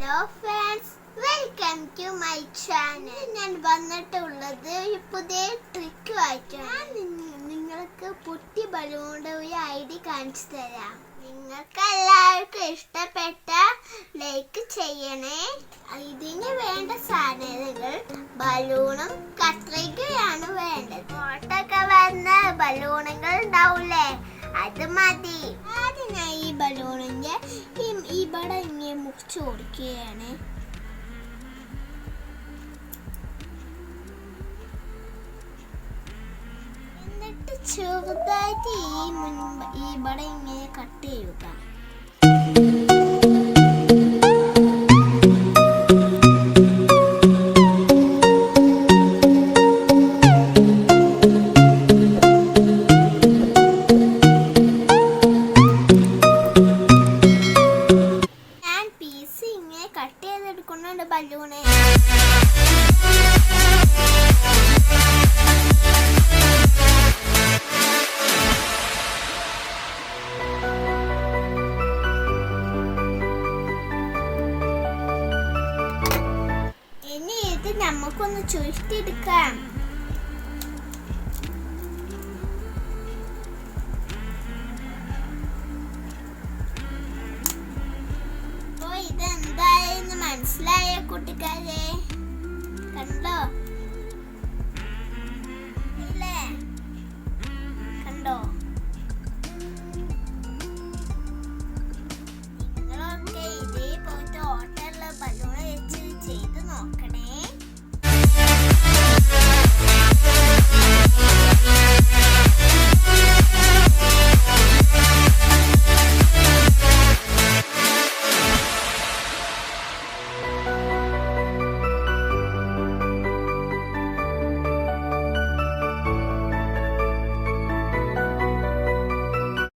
Hello friends welcome to my channel ഞാൻ വന്നിട്ടുള്ളത് ഒരു പുതിയ ട്രിക്ക് ആയിട്ടാണ്. ഞാൻ നിങ്ങൾക്ക് പൊട്ടി ബലൂണിന്റെ ഒരു ഐ ഡി കാണിച്ചു തരാം. നിങ്ങൾക്ക് എല്ലാവർക്കും ഇഷ്ടപ്പെട്ട ലൈക്ക് ചെയ്യണേ. ഇതിന് വേണ്ട സാധനങ്ങൾ ബലൂണും കത്രികയാണ് വേണ്ടത്. ഫോട്ടൊക്കെ വന്ന ബലൂണുകൾ ഉണ്ടാവൂലേ? അത് മതി. കൊടുക്കുകയാണ് എന്നിട്ട് ചെറുതായിട്ട് ഈ മുൻപ് ഇവിടെ ഇങ്ങനെ കട്ട് ചെയ്യുക. ചെയ്തെടുക്കുന്നുണ്ട് ബലൂണ് ഇനി ഇത് നമുക്കൊന്ന് ചുരുട്ടിയെടുക്കാം. മനസ്സിലായ കുട്ടിക്കാരെ. കണ്ടോ? ഇല്ലേ? കണ്ടോ?